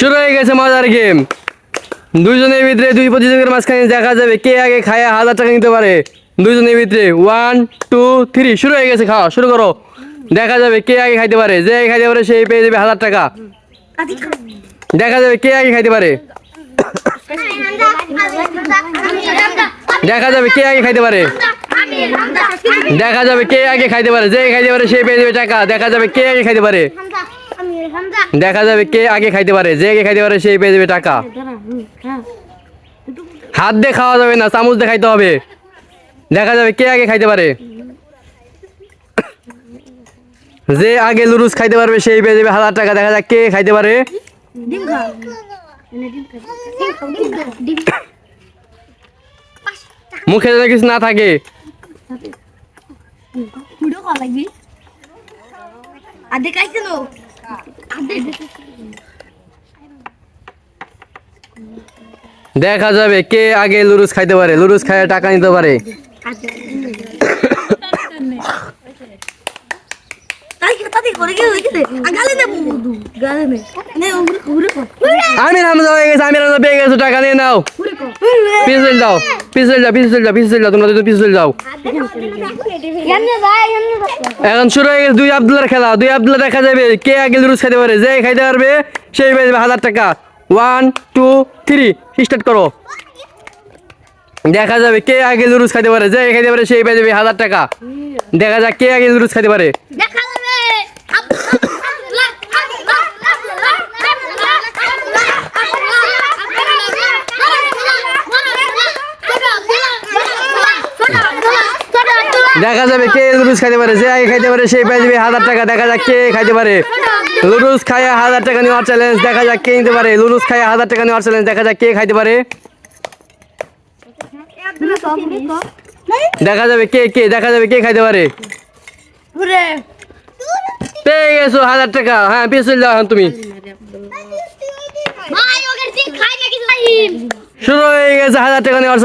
শুরু হয়ে গেছে মজার গেম। দুইজনের ভিতরে দুই প্রতিযোগীর মাঝখানে দেখা যাবে কে আগে খায় হাজার টাকা নিতে পারে। দুইজনের ভিতরে ওয়ান টু থ্রি শুরু হয়ে গেছে খাওয়া শুরু করো। দেখা যাবে কে আগে খাইতে পারে, যে আগে খাইতে পারে সেই পেয়ে যাবে হাজার টাকা। দেখা যাবে কে আগে খাইতে পারে। দেখা যাবে কে আগে খাইতে পারে। দেখা যাবে কে আগে খাইতে পারে, যে খাইতে পারে সে পেয়ে যাবে টাকা। দেখা যাবে কে আগে খাইতে পারে। দেখা যাবে কে আগে খাইতে পারে, যে আগে খাইতে পারে সেই পেয়ে যাবে টাকা। হাত দিয়ে খাওয়া যাবে না, চামচ দিয়ে খাইতে হবে। দেখা যাবে কে আগে খাইতে পারে। যে আগে লুরুস খাইতে পারবে, সেই পেয়ে যাবে হাজার টাকা। দেখা যাক কে খাইতে পারে। মুখে যেন কিছু না থাকে। ভিডিও কল দেখা যাবে কে আগে লুরুস খাইতে পারে। লুরুস খাইয়ে টাকা নিতে পারে আদে তাই কি তাই করে কি হইছে গালে নে বুদু গালে নে নে উড়ে উড়ে কো আমি হামজা হয়ে গেছে আমি হামজা পেয়ে গেছো টাকা নিয়ে নাও। পিছল যাও পিছল যাও পিছল যাও পিছল যাও তোমরা দুটো পিছল যাও এখন শুরু হয়ে গেছে দুই আব্দুল্লার খেলা। দুই আব্দুল্লা দেখা যাবে কে আগে লুরুস খাইতে পারে। যে খাইতে পারবে সেই পেয়ে যাবে হাজার টাকা। ওয়ান টু থ্রি স্টার্ট করো। দেখা যাবে কে আগে লুরুস খাইতে পারে। যে খাইতে পারে সেই পেয়ে যাবে হাজার টাকা। দেখা যাক কে আগে লুরুস খাইতে পারে। দেখা যাবে কে লুডুস খাইতে পারে যে আগে খাইতে পারে সেই পেয়ে যাবে হাজার টাকা দেখা যাক কে খাইতে পারে। লুডুস খাইয়া হাজার টাকা নেওয়ার চ্যালেঞ্জ দেখা যাক কে নিতে পারে। লুডুস খাইয়া হাজার টাকা নেওয়ার চ্যালেঞ্জ দেখা যাক কে খাইতে পারে। দেখা যাবে কে কে দেখা যাবে কে খাইতে পারে। পেয়ে গেছো হাজার টাকা। হ্যাঁ পিছল যাও এখন তুমি। শুরু হয়ে গেছে হাজার টাকা নেওয়ার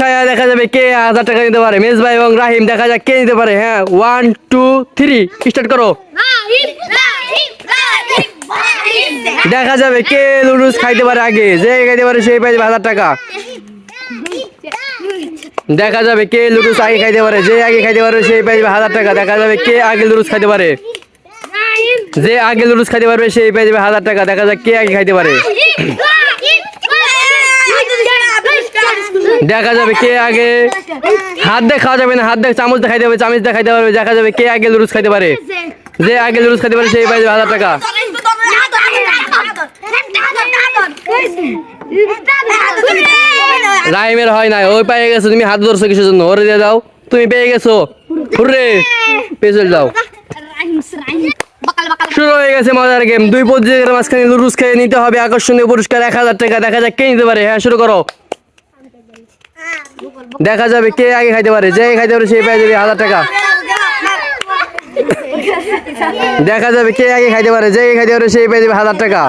খায়া দেখা যাবে কে হাজার টাকা নিতে পারে। মেজ ভাই এবং রাহিম দেখা যাক কে নিতে পারে। হ্যাঁ ওয়ান টু থ্রি স্টার্ট করো। দেখা যাবে কে লুডুস খাইতে পারে আগে। যে খাইতে পারে সেই পাইবে হাজার টাকা। দেখা যাবে কে লুডুস আগে খাইতে পারে। যে আগে খাইতে পারে সেই পাইবে হাজার টাকা। দেখা যাবে কে আগে লুডুস খাইতে পারে। যে আগে লুডুস খাইতে পারবে সেই পাইবে হাজার টাকা। দেখা যাক কে আগে খাইতে পারে। দেখা যাবে কে আগে। হাত দিয়ে খাওয়া যাবে না। হাত দিয়ে চামচ দিয়ে খাইতে হবে, চামচ দিয়ে খাইতে পারবে। দেখা যাবে কে আগে লুডুস খাইতে পারে। যে আগে লুডুস খাইতে পারে সেই পাইবে হাজার টাকা। রাইমের হয় না ওই পেয়ে গেছো, তুমি হাত ধরছো কিসের জন্য? ওরে দিয়ে দাও। তুমি পেয়ে গেছো। হুররে পেছল যাও। শুরু হয়ে গেছে মজার গেম দুই প্রতিযোগিতার মাঝখানে লুডুস খেয়ে নিতে হবে। আকর্ষণীয় পুরস্কার এক হাজার টাকা। দেখা যাক কে নিতে পারে। হ্যাঁ শুরু করো। দেখা যাবে কে আগে খাইতে পারে। যে খাইতে পারে, সেই পেয়ে যাবে হাজার টাকা। দেখা যাবে কে আগে খাইতে পারে। যে খাইতে পারে, সেই পেয়ে যাবে হাজার টাকা।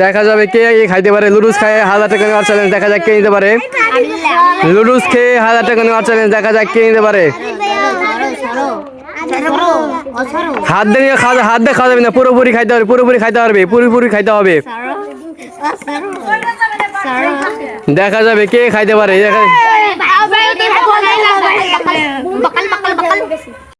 দেখা যাবে কে আগে খাইতে পারে। লুডুস খায় হাজার টাকা নেওয়ার চ্যালেঞ্জ দেখা যাক কে নিতে পারে। লুডুস খেয়ে হাজার টাকা নেওয়ার চ্যালেঞ্জ দেখা যাক কে নিতে পারে। হাত দিয়ে খাওয়া হাত দিয়ে খাওয়া যাবে না পুরোপুরি খাইতে হবে পুরোপুরি খাইতে পারবে পুরোপুরি খাইতে হবে দেখা যাবে কে খাইতে পারে দেখা